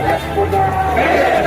দাও দাও